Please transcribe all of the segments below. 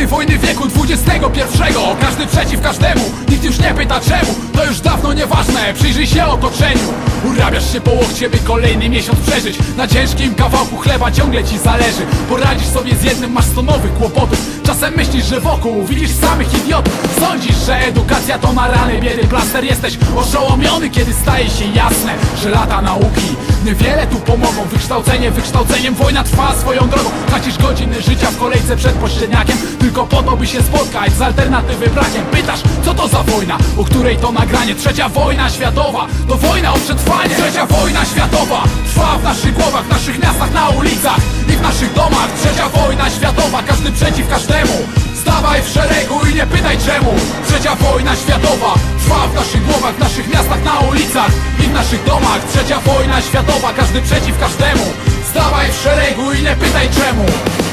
Stany wojny wieku XXI Każdy przeciw każdemu, nikt już nie pyta czemu. To już dawno nieważne, przyjrzyj się otoczeniu. Urabiasz się po łokcie, by kolejny miesiąc przeżyć. Na ciężkim kawałku chleba ciągle ci zależy. Poradzisz sobie z jednym, masz sto nowych kłopotów. Czasem myślisz, że wokół widzisz samych idiotów. Sądzisz, że edukacja to na rany biedy plaster. Jesteś oszołomiony, kiedy staje się jasne Że lata nauki niewiele tu pomogą. Wykształcenie wykształceniem, wojna trwa swoją drogą Tracisz godziny życia w kolejce przed pośredniakiem. Tylko po to, by się spotkać z alternatywy brakiem. Pytasz, co to za wojna, o której to nagranie? Trzecia wojna światowa, to wojna o przetrwanie. Trzecia wojna światowa, trwa w naszych głowach, w naszych miastach, na ulicach I w naszych domach. Trzecia wojna światowa, każdy przeciw każdemu. Stawaj w szeregu i nie pytaj czemu. Trzecia wojna światowa. Trwa w naszych głowach, w naszych miastach, na ulicach I w naszych domach. Trzecia wojna światowa. Każdy przeciw każdemu szeregu i nie pytaj czemu?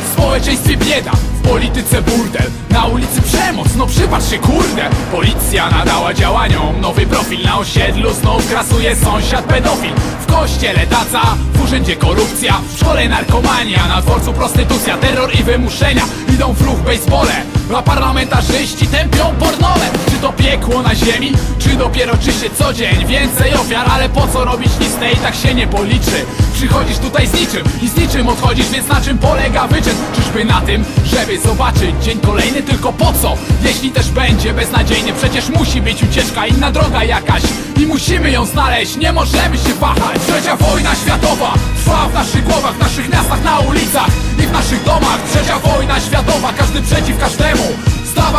W społeczeństwie bieda w polityce burdel. Na ulicy przemoc, no przypatrz się kurde. Policja nadała działaniom nowy profil. Na osiedlu znów krasuje sąsiad pedofil. W kościele taca, w urzędzie korupcja. W szkole narkomania, na dworcu prostytucja. Terror i wymuszenia, idą w ruch bejsbole A parlamentarzyści tępią pornole Czy to piekło na ziemi, czy dopiero czy się co dzień Więcej ofiar, ale po co robić listę i tak się nie policzy? Przychodzisz tutaj z niczym i z niczym odchodzisz Więc na czym polega wyczyn? Czyżby na tym, żeby zobaczyć dzień kolejny? Tylko po co? Jeśli też będzie beznadziejny Przecież musi być ucieczka, inna droga jakaś. I musimy ją znaleźć, nie możemy się wahać. Trzecia wojna światowa trwa w naszych głowach, w naszych miastach, na ulicach I w naszych domach. Trzecia wojna światowa, każdy przeciw każdemu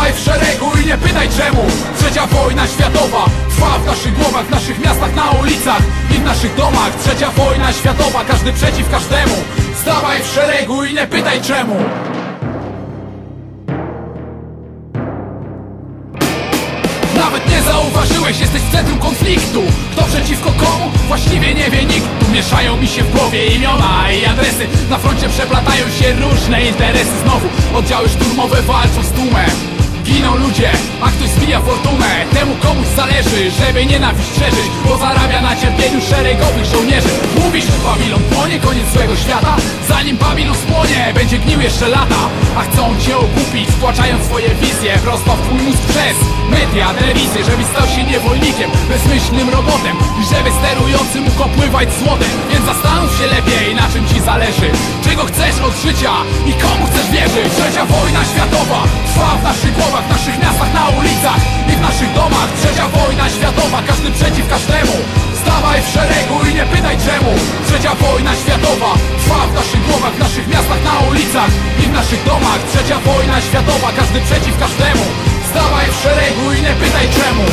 Stawaj w szeregu i nie pytaj czemu. Trzecia wojna światowa Trwa w naszych głowach, w naszych miastach, na ulicach I w naszych domach. Trzecia wojna światowa Każdy przeciw każdemu. Stawaj w szeregu i nie pytaj czemu. Nawet nie zauważyłeś, jesteś w centrum konfliktu. Kto przeciwko komu? Właściwie nie wie nikt. Tu mieszają mi się w głowie imiona i adresy. Na froncie przeplatają się różne interesy. Znowu oddziały szturmowe walczą z tłumem Giną ludzie, a ktoś zbija fortunę. Temu komuś zależy, żeby nienawiść szerzyć Bo zarabia na cierpieniu szeregowych żołnierzy. Mówisz, Babilon płonie, koniec złego świata. Zanim Babilon spłonie, będzie gnił jeszcze lata. A chcą cię okupić, wtłaczając swoje wizje. Prosto w twój mózg przez media, telewizję Żebyś stał się niewolnikiem, bezmyślnym robotem. I żeby sterujący mógł opływać złotem. Więc zastanów się lepiej, na czym ci zależy. Czego chcesz od życia trwa w naszych głowach w naszych miastach, na ulicach i w naszych domach. Trzecia wojna światowa, każdy przeciw każdemu. Stawaj w szeregu i nie pytaj czemu. Trzecia wojna światowa trwa w naszych głowach, w naszych miastach, na ulicach i w naszych domach. Trzecia wojna światowa, każdy przeciw każdemu. Stawaj w szeregu i nie pytaj czemu